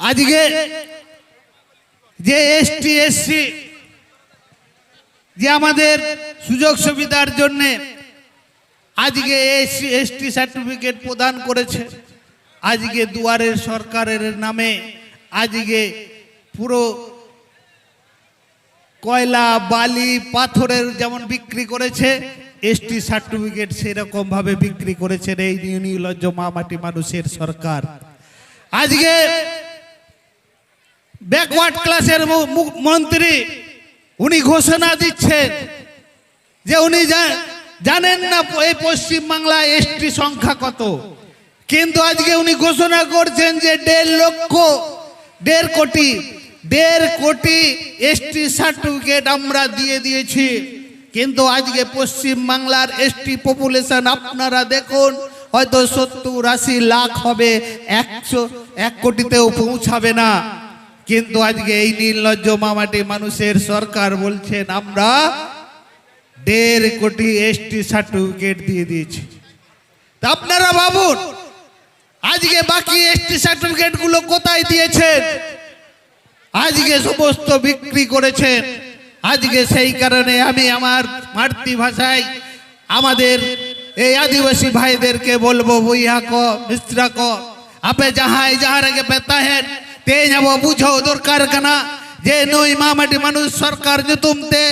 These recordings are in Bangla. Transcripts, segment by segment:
আজকে যে এসটি, এসসি, যে আমাদের সুযোগ সুবিধার জন্যে আজকে এসসি, এসটি সার্টিফিকেট প্রদান করেছে, আজকে দুয়ারের সরকারের নামে আজকে পুরো কয়লা, বালি, পাথরের যেমন বিক্রি করেছে, এসটি সার্টিফিকেট সেরকম ভাবে বিক্রি করেছেন এই নির্লজ্জ মামাটি মানুষের সরকার। আজকে ব্যাকওয়ার্ড ক্লাসের মন্ত্রী, উনি ঘোষণা দিচ্ছেন যে উনি জানেন না এই পশ্চিম বাংলায় এসটি সংখ্যা কত। কিন্তু আজকে উনি ঘোষণা করছেন যে দেড় লক্ষ, দেড় কোটি দেড় কোটি এসটি সার্টিফিকেট আমরা দিয়ে দিয়েছি। কিন্তু আজকে পশ্চিম বাংলার এসটি পপুলেশন আপনারা দেখুন, হয়তো সত্তর আশি লাখ হবে, একশো এক কোটিতেও পৌঁছাবে না। কিন্তু আজকে এই নির্লজ্জ মামাটি মানুষের সরকার বলছেন, আমরা দেড় কোটি এসটি সার্টিফিকেট দিয়ে দিয়েছি। তা আপনারা ভাবুন, আজকে বাকি এসটি সার্টিফিকেটগুলো কোথায় দিয়েছেন? আজকে সমস্ত বিক্রি করেছেন। আজকে সেই কারণে আমি আমার মাতৃভাষায় আমাদের এই আদিবাসী ভাইদেরকে বলব, বইয়া ক মিশ্রা ক আপে যাহাই যাহার আগে পেতা হেন তে যাব বুঝো দরকার কানা। যে নই মামাটি মানুষ সরকার জুতুমতে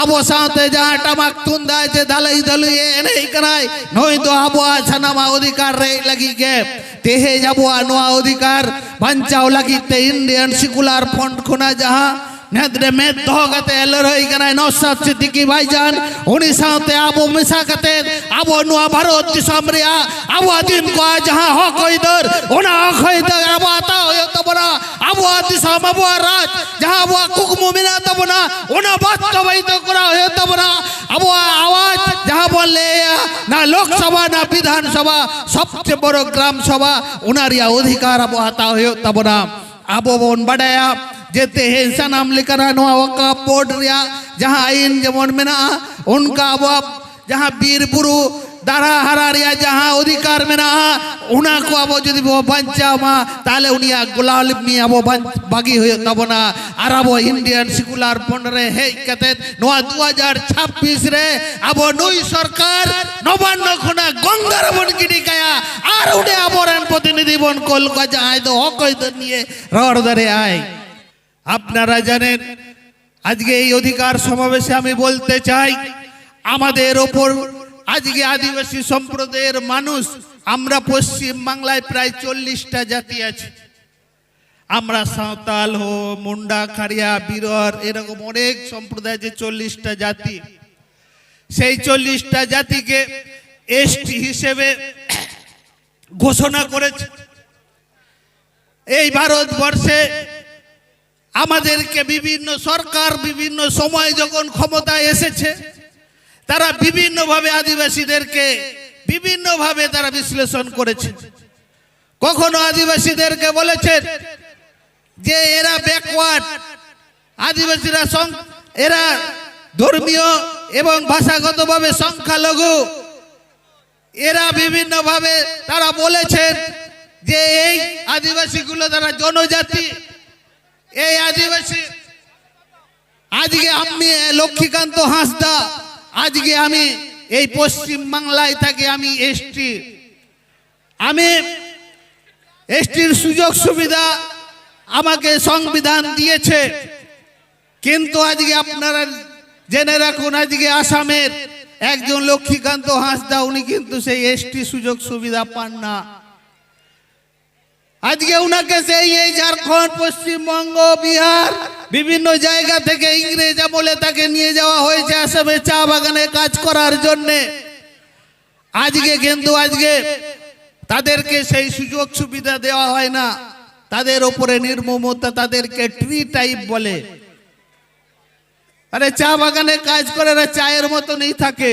আবো সাঁতে যাহা টামাক তুন্দায় যে দালাই দালুয়ে এনেই কানাই নই তো আবো ছানামা অধিকার রে লাগি গে তেহে যাব নোয়া অধিকার, বাঞ্চাও লাগিতে ইন্ডিয়ান সিকুলার ফন্ড খোনা যাহা। নেদ্রে মেদ দহ কাতে লড়াই কানায় নসাদ সিদ্দিকি ভাইজান। উনি সাথে আবো মিশা কাতে আবো নোয়া ভারত দিশম রিয়া আবো আদিম কো যাহা হক হইদর ওনা হক হইদর, আবো আতা হই তবনা আবো দিশম আবো রাজ যাহা আবো কুকমু মিনা তবনা ওনা বাস্তবায়িত করা হই তবনা আবো আওয়াজ যাহা বললে না লোকসভা, না বিধানসভা, সবচেয়ে বড় গ্রাম সভা উনারিয়া অধিকার আবো আতা হই তবনা আবো বন বাড়ায়া যেতে हैं सनाम लेकर नवा वका बोर्ड रिया जहाँ आइन যেমন মেনা उनका अब जहाँ বীর বুরু দাঁড়া হারা রিয়া যাহা অধিকার মেনা উনা কো আবো যদি বো বাঞ্চা মা তাহলে উনিয়া গোলাল মি আবো বাগি হয়ে তব না আর আবো ইন্ডিয়ান সিকুলার পন্ডরে হে কাতে নোয়া 2026 রে আবো নই সরকার নবান্ন খনা গঙ্গার বন কিনি কায়া আর উড়ে আবরেন প্রতিনিধি বন কলকাতা আয় তো হকই তো নিয়ে রড় ধরে আয় আপনারা জানেন, আজকে এই অধিকার সমাবেশে আমি বলতে চাই, আমাদের ওপর আজকে আদিবাসী সম্প্রদায়ের মানুষ, আমরা পশ্চিম বাংলায় প্রায় চল্লিশটা জাতি আছে। আমরা সাঁওতাল হো, মুন্ডা, খাড়িয়া, বিরর, এরকম অনেক সম্প্রদায় যে চল্লিশটা জাতি। সেই চল্লিশটা জাতিকে এসটি হিসেবে ঘোষণা করেছে। এই ভারতবর্ষে আমাদেরকে বিভিন্ন সরকার বিভিন্ন সময় যখন ক্ষমতায় এসেছে, তারা বিভিন্নভাবে আদিবাসীদেরকে বিভিন্নভাবে তারা বিশ্লেষণ করেছে। কখনো আদিবাসীদেরকে বলেছেন যে এরা ব্যাকওয়ার্ড আদিবাসীরা এরা ধর্মীয় এবং ভাষাগতভাবে সংখ্যালঘু। এরা বিভিন্নভাবে তারা বলেছেন যে এই আদিবাসীগুলো তারা জনজাতি। এই আদিবাসী, আজকে আমি লক্ষ্মীকান্ত হাঁসদা, আজকে আমি এই পশ্চিম বাংলায় থাকি, আমি এসটি। আমি এসটির সুযোগ সুবিধা আমাকে সংবিধান দিয়েছে, কিন্তু আজকে আপনারা জেনে রাখুন, আজকে আসামের একজন লক্ষ্মীকান্ত হাঁসদা, উনি কিন্তু সেই এসটি সুযোগ সুবিধা পান না। আজকে উনাকে সেই এই ঝাড়খণ্ড, পশ্চিমবঙ্গ, বিহার, বিভিন্ন জায়গা থেকে ইংরেজ আমলে তাকে নিয়ে যাওয়া হয়েছে আসামে চা বাগানে কাজ করার জন্য। আজকে কিন্তু আজকে তাদেরকে সেই সুযোগ সুবিধা দেওয়া হয় না। তাদের ওপরে নির্মমতা, তাদেরকে ট্রি টাইপ বলে। আরে চা বাগানে কাজ করে এরা চায়ের মতনই থাকে।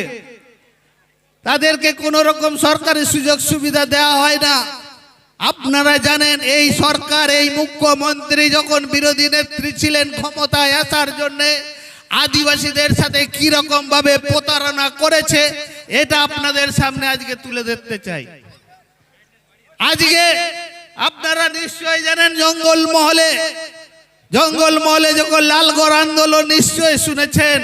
তাদেরকে কোনো রকম সরকারি সুযোগ সুবিধা দেওয়া হয় না। আপনারা জানেন, এই সরকার, এই মুখ্যমন্ত্রী যখন বিরোধী নেত্রী ছিলেন ক্ষমতায় আসার জন্য, আদিবাসীদের সাথে কি রকম ভাবে প্রতারণা করেছে, এটা আপনাদের সামনে আজকে তুলে ধরতে চাই। আজকে আপনারা নিশ্চয়ই জানেন, জঙ্গল মহলে জঙ্গল মহলে যখন লালগড় আন্দোলন নিশ্চয়ই শুনেছেন,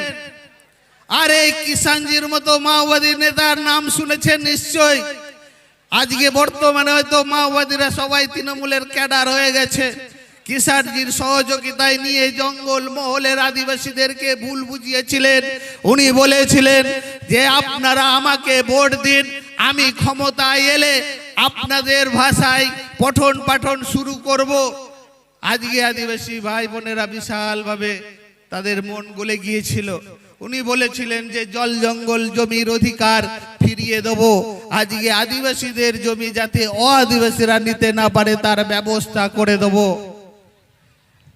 আর এই কিষানজির মতো মাওবাদী নেতার নাম শুনেছেন নিশ্চয় আজকে বর্তমানে হয়তো মাওবাদীরা সবাই তৃণমূলের ক্যাডার হয়ে গেছে। কিষানজির সহযোগিতায় নিয়ে জঙ্গল মহলের আদিবাসীদেরকে ভুল বুঝিয়েছিলেন। উনি বলেছিলেন যে, আপনারা আমাকে ভোট দিন, আমি ক্ষমতায় এলে আপনাদের ভাষায় পঠন পাঠন শুরু করব। আজকে আদিবাসী ভাই বোনেরা বিশালভাবে তাদের মন গলে গিয়েছিল। উনি বলেছিলেন যে, জল জঙ্গল জমির অধিকার ফিরিয়ে দেব। আজকে আদিবাসীদের জমি যাতে অ আদিবাসীরা নিতে না পারে, তার ব্যবস্থা করে দেব।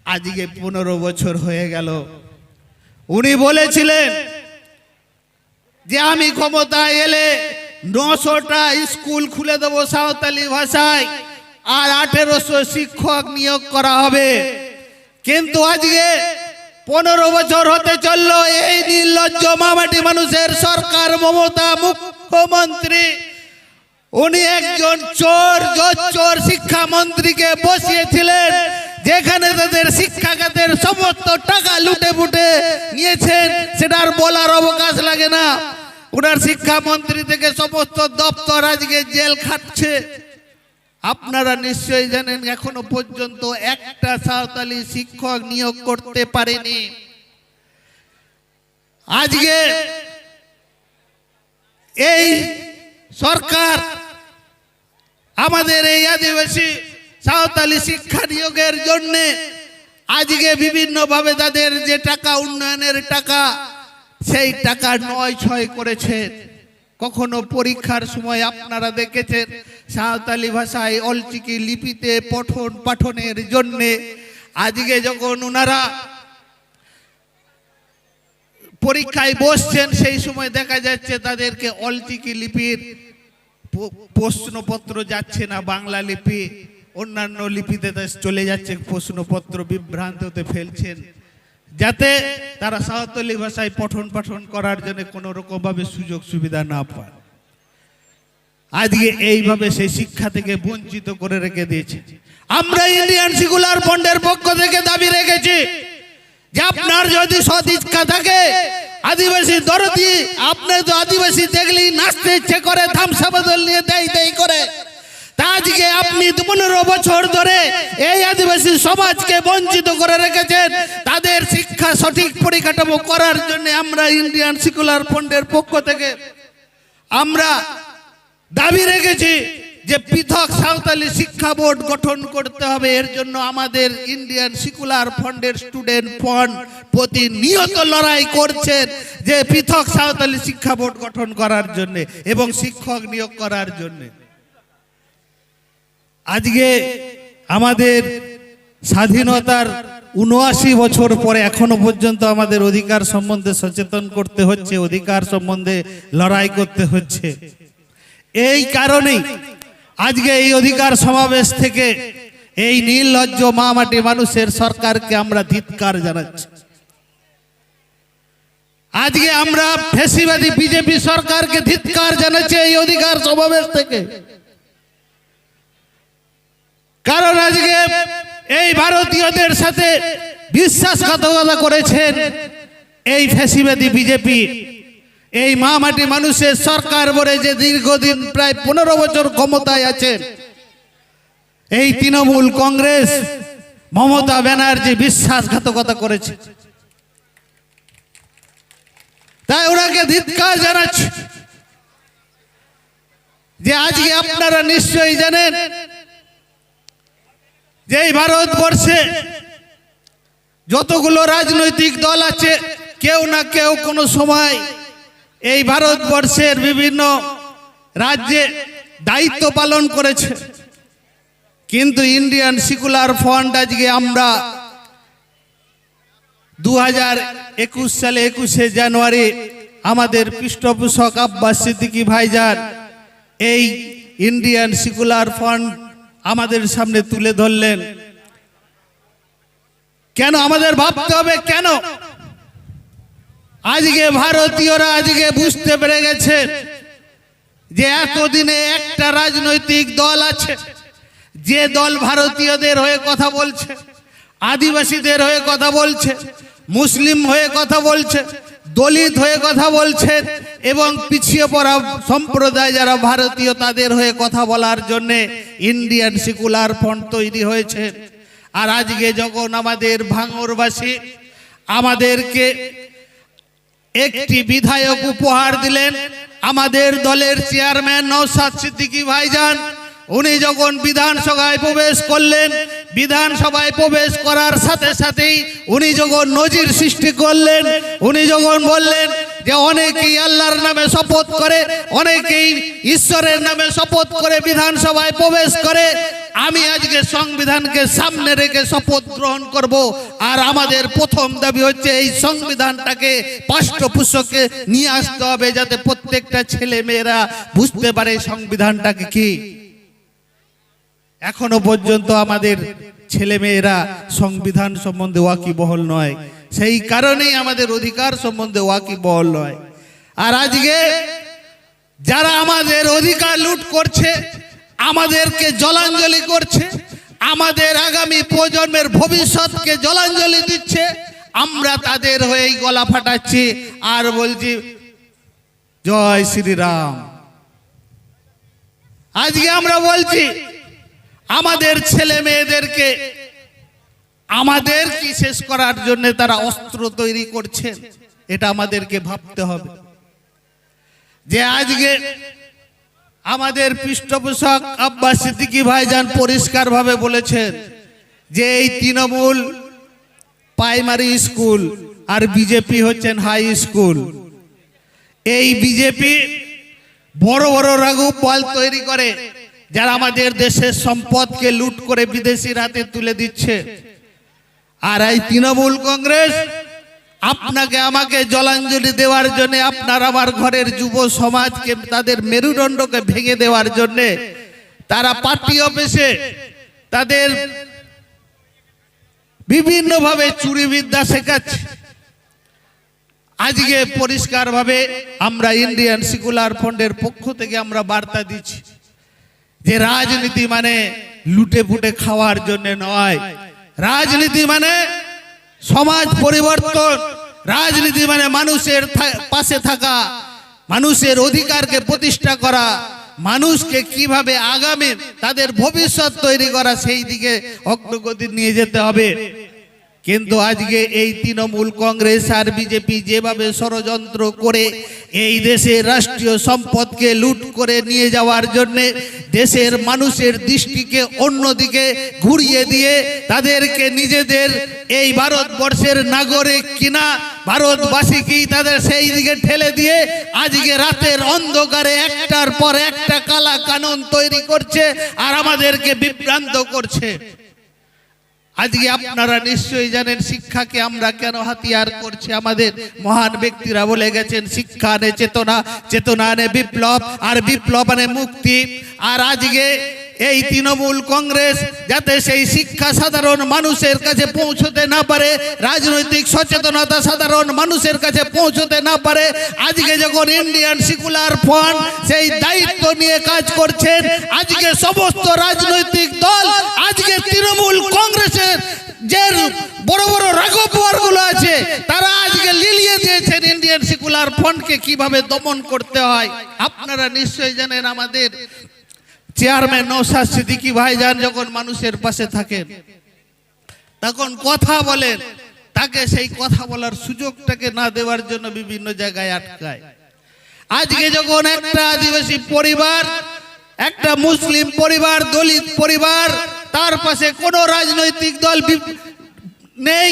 আজকে পনেরো বছর হয়ে গেল। উনি বলেছিলেন যে, আমি ক্ষমতায় এলে নশোটা স্কুল খুলে দেবো সাঁওতালি ভাষায়, আর আঠেরোশো শিক্ষক নিয়োগ করা হবে। কিন্তু আজকে পনেরো বছর হতে চলল, এই নির্লজ্জ মামাটি মানুষের সরকার মমতা মুখ্যমন্ত্রী। উনি একজন চোর চোর শিক্ষামন্ত্রীকে বসিয়েছিলেন, যেখানে তাদের শিক্ষা শিক্ষাখাতের সমস্ত টাকা লুটে ফুটে নিয়েছেন। সেটার বলার অবকাশ লাগে না। ওনার শিক্ষামন্ত্রী থেকে সমস্ত দপ্তর আজকে জেল খাটছে। আপনারা নিশ্চয়ই জানেন এখনও পর্যন্ত একটা সাঁওতালি শিক্ষক নিয়োগ করতে পারেনি। আজকে এই সরকার, আমাদের এই আদিবাসী সাঁওতালি শিক্ষা নিয়োগের জন্য আজকে বিভিন্নভাবে তাদের যে টাকা, উন্নয়নের টাকা, সেই টাকা নয় ছয় করেছে। কখনো পরীক্ষার সময় আপনারা দেখেছেন সাঁওতালি ভাষায় অলচিকি লিপিতে পঠন পাঠনের জন্যে। আজকে যখন ওনারা পরীক্ষায় বসছেন, সেই সময় দেখা যাচ্ছে তাদেরকে অলচিকি লিপির প্রশ্নপত্র যাচ্ছে না, বাংলা লিপি। অন্যান্য লিপিতে চলে যাচ্ছে, প্রশ্নপত্র বিভ্রান্ততে ফেলছেন। যাতে তারা সাঁওতালি ভাষায় পঠন পাঠন করার জন্য কোনো রকমভাবে সুযোগ সুবিধা না পায়। আজকে এইভাবে সেই শিক্ষা থেকে বঞ্চিত করে রেখে দিয়েছে। আমরা ইন্ডিয়ান সিকুলার ফন্ডের পক্ষ থেকে দাবি রেখেছি যে আপনার যদি সৎ ইচ্ছা থাকে, আদিবাসী দরদি, আপনি তো আদিবাসী দেখলেই নাচতে ইচ্ছে করে, ধামসা বদল নিয়ে দেয় দেয় করে। আজকে আপনি পনেরো বছর ধরে এই আদিবাসী সমাজকে বঞ্চিত করে রেখেছেন। তাদের শিক্ষা সঠিক পরিকাঠামো করার জন্য আমরা ইন্ডিয়ান সিকুলার ফন্ডের পক্ষ থেকে আমরা দাবি রেখেছি যে পৃথক সাঁওতালি শিক্ষা বোর্ড গঠন করতে হবে। এর জন্য আমাদের ইন্ডিয়ান সিকুলার ফান্ডের স্টুডেন্ট ফান্ড প্রতিনিয়ত লড়াই করছেন যে পৃথক সাঁওতালি শিক্ষা বোর্ড গঠন করার জন্য এবং শিক্ষক নিয়োগ করার জন্য। আজকে আমাদের স্বাধীনতার উনআশি বছর পরে এখনও পর্যন্ত আমাদের অধিকার সম্বন্ধে সচেতন করতে হচ্ছে, অধিকার সম্বন্ধে লড়াই করতে হচ্ছে। এই কারণেই আজকে এই অধিকার সমাবেশ থেকে এই নীললজ্জ মামাটি মানুষের সরকারকে আমরা ধিৎকার জানাচ্ছি। আজকে আমরা ফেসিবাদী বিজেপি সরকারকে ধিৎকার জানাচ্ছি এই অধিকার সমাবেশ থেকে। কারণ আজকে এই ভারতীয়দের সাথে বিশ্বাসঘাতকতা করেছেন এই ফ্যাসিবাদী বিজেপি। এই মামাটি মানুষের সরকার বলে যে দীর্ঘদিন প্রায় পনেরো বছর ক্ষমতায় আছেন এই তৃণমূল কংগ্রেস মমতা ব্যানার্জি বিশ্বাসঘাতকতা করেছে। তাই ওনাকে ধিৎকার জানাচ্ছে যে আজকে আপনারা নিশ্চয়ই জানেন যে এই ভারতবর্ষে যতগুলো রাজনৈতিক দল আছে, কেউ না কেউ কোনো সময় এই ভারতবর্ষের বিভিন্ন রাজ্যে দায়িত্ব পালন করেছে। কিন্তু ইন্ডিয়ান সিকুলার ফান্ড আজকে আমরা দু হাজার একুশ সালে একুশে জানুয়ারি আমাদের পৃষ্ঠপোষক আব্বাস সিদ্দিকি ভাইজান এই ইন্ডিয়ান সিকুলার ফান্ড আমাদের সামনে তুলে ধরলেন। কেন আমাদের ভাবতে হবে? কেন? আজকে ভারতীয়রা আজকে বুঝতে পেরে গেছে যে এতদিনে একটা রাজনৈতিক দল আছে, যে দল ভারতীয়দের হয়ে কথা বলছে, আদিবাসীদের হয়ে কথা বলছে, মুসলিম হয়ে কথা বলছে দলিত হয়ে কথা বলছেন এবং পিছিয়ে পড়া সম্প্রদায় যারা ভারতীয় তাদের হয়ে কথা বলার জন্যে ইন্ডিয়ান সিকুলার ফ্রন্ট তৈরি হয়েছে। আর আজকে যখন আমাদের ভাঙরবাসী আমাদেরকে একটি বিধায়ক উপহার দিলেন, আমাদের দলের চেয়ারম্যান নৌসাদ সিদ্দিকী ভাইজান উনি যখন বিধানসভায় প্রবেশ করলেন, বিধানসভায় প্রবেশ করার সাথে সাথেই উনি যখন নজির সৃষ্টি করলেন, উনি যখন বললেন যে অনেকেই আল্লাহর নামে শপথ করে, অনেকেই ঈশ্বরের নামে শপথ করে বিধানসভায় প্রবেশ করে, আমি আজকে সংবিধানকে সামনে রেখে শপথ গ্রহণ করব। আর আমাদের প্রথম দাবি হচ্ছে এই সংবিধানটাকে পাঠ্যপুস্তকে নিয়ে আসতে হবে যাতে প্রত্যেকটা ছেলে মেয়েরা বুঝতে পারে সংবিধানটাকে কি। এখনও পর্যন্ত আমাদের ছেলে মেয়েরা সংবিধান সম্বন্ধে ওয়াকিবহল নয়। সেই কারণেই আমাদের অধিকার সম্বন্ধে ওয়াকিবহল নয়। আর আজকে যারা আমাদের অধিকার লুট করছে, আমাদেরকে জলাঞ্জলি করছে, আমাদের আগামী প্রজন্মের ভবিষ্যৎকে জলাঞ্জলি দিচ্ছে, আমরা তাদের হয়েই গলা ফাটাচ্ছি। আর বলছি, জয় শ্রীরাম। আজকে আমরা বলছি আমাদের ছেলে মেয়েদেরকে আমাদের কি শেষ করার জন্য তারা অস্ত্র তৈরি করছেন এটা আমাদেরকে ভাবতে হবে। যে আজকে আমাদের পৃষ্ঠপোষক আব্বাস সিদ্দিকি ভাইজান পরিষ্কারভাবে বলেছেন যে এই তৃণমূল প্রাইমারি স্কুল আর বিজেপি হচ্ছেন হাই স্কুল। এই বিজেপি বড় বড় রাঘু বল তৈরি করে। যারা আমাদের দেশের সম্পদকে লুট করে বিদেশির হাতে তুলে দিচ্ছে, আর এই তৃণমূল কংগ্রেস আপনাকে আমাকে জলাঞ্জলি দেওয়ার জন্য, আপনার আমার ঘরের যুব সমাজকে, তাদের মেরুদণ্ডকে ভেঙে দেওয়ার জন্য, তারা পার্টি অফিসে তাদের বিভিন্নভাবে চুরিবিদ্যা শেখাচ্ছে। আজকে পরিষ্কারভাবে আমরা ইন্ডিয়ান সিকুলার ফন্ডের পক্ষ থেকে আমরা বার্তা দিচ্ছি। যে রাজনীতি মানে লুটে ফুটে খাওয়ার জন্য নয়। রাজনীতি মানে সমাজ পরিবর্তন। রাজনীতি মানে মানুষের পাশে থাকা, মানুষের অধিকারকে প্রতিষ্ঠা করা, মানুষকে কীভাবে আগামী, তাদের ভবিষ্যৎ তৈরি করা, সেই দিকে অগ্রগতি নিয়ে যেতে হবে। কিন্তু আজকে এই তৃণমূল কংগ্রেস আর বিজেপি যেভাবে ষড়যন্ত্র করে এই দেশের রাষ্ট্রীয় সম্পদকে লুট করে নিয়ে যাওয়ার জন্য দেশের মানুষের দৃষ্টিকে অন্যদিকে ঘুরিয়ে দিয়ে তাদেরকে নিজেদের এই ভারতবর্ষের নাগরিক কিনা ভারতবাসীকেই তাদের সেই দিকে ঠেলে দিয়ে আজকে রাতের অন্ধকারে একটার পর একটা কালা কানুন তৈরি করছে আর আমাদেরকে বিভ্রান্ত করছে? আজকে আপনারা নিশ্চয়ই জানেন শিক্ষাকে আমরা কেন হাতিয়ার করছি। আমাদের মহান ব্যক্তিরা বলে গেছেন, শিক্ষা আনে চেতনা চেতনা আনে বিপ্লব, আর বিপ্লব আনে মুক্তি। আর আজকে এই তৃণমূল কংগ্রেস যাতে সেই শিক্ষা সাধারণ মানুষের কাছে পৌঁছতে না পারে, রাজনৈতিক সচেতনতা সাধারণ মানুষের কাছে পৌঁছতে না পারে, আজকে যখন ইন্ডিয়ান সিকুলার ফ্রন্ট সেই দায়িত্ব নিয়ে কাজ করছেন, আজকে সমস্ত রাজনৈতিক দল, আজকে তৃণমূল যে বড় বড় রাঘবরগুলো আছে, তারা আজকে লিলিয়ে দিয়েছেন ইন্ডিয়ান সিকুলার ফ্রন্টকে কীভাবে দমন করতে হয়। আপনারা নিশ্চয়ই জানেন আমাদের চেয়ারম্যান নৌসাদ সিদ্দিকি ভাইজান যখন মানুষের পাশে থাকেন, তখন কথা বলেন, তাকে সেই কথা বলার সুযোগটাকে না দেওয়ার জন্য বিভিন্ন জায়গায় আটকায়। আজকে যখন একটা আদিবাসী পরিবার, একটা মুসলিম পরিবার, দলিত পরিবার তার পাশে কোনো রাজনৈতিক দল নেই।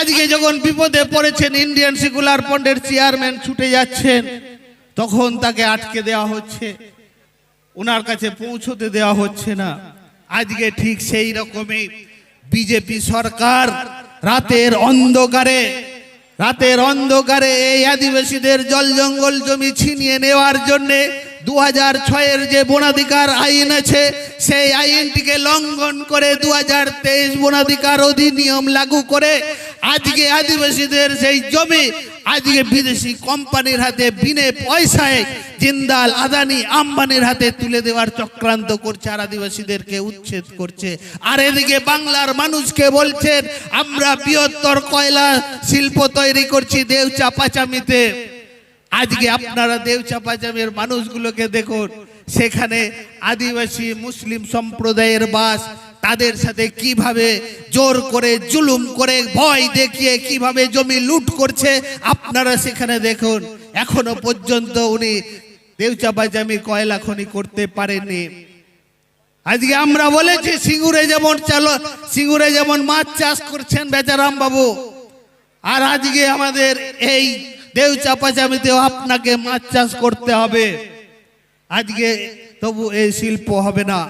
আজকে যখন বিপদে পড়েছেন ইন্ডিয়ান সেকুলার ফন্ডের চেয়ারম্যান ছুটে যাচ্ছেন, তখন তাকে আটকে দেওয়া হচ্ছে। ওনার কাছে পৌঁছতে দেওয়া হচ্ছে না। আজকে ঠিক সেই রকমই বিজেপি সরকার রাতের অন্ধকারে রাতের অন্ধকারে এই আদিবাসীদের জল জঙ্গল জমি ছিনিয়ে নেওয়ার জন্যে দু হাজার ছয়ের যে বনাধিকার আইন আছে, সেই আইনটিকে লঙ্ঘন করে দু হাজার তেইশ বনাধিকার অধিনিয়ম লাগু করে আজকে আদিবাসীদের সেই জমি, আজকে বিদেশি কোম্পানির হাতে বিনে পয়সায় জিন্দাল, আদানি, আম্বানির হাতে তুলে দেওয়ার চক্রান্ত করছে আর আদিবাসীদেরকে উচ্ছেদ করছে। আর এদিকে বাংলার মানুষকে বলছেন, আমরা বৃহত্তর কয়লা শিল্প তৈরি করছি দেউ চাপাচামিতে আজকে আপনারা দেউ চাপাচামের মানুষগুলোকে দেখুন, সেখানে আদিবাসী মুসলিম সম্প্রদায়ের বাস, তাদের সাথে কীভাবে জোর করে, জুলুম করে, ভয় দেখিয়ে কীভাবে জমি লুট করছে, আপনারা সেখানে দেখুন। এখনও পর্যন্ত উনি দেউচাপাচামি কয়লা খনি করতে পারেননি। আজকে আমরা বলেছি, সিঙ্গুরে যেমন চালো, সিঙ্গুরে যেমন মাছ চাষ করছেন বেচারাম বাবু আর আজকে আমাদের এই দেউ চাপাচামিতেও আপনাকে মাছ চাষ করতে হবে। আজকে তবু এই শিল্প হবে না।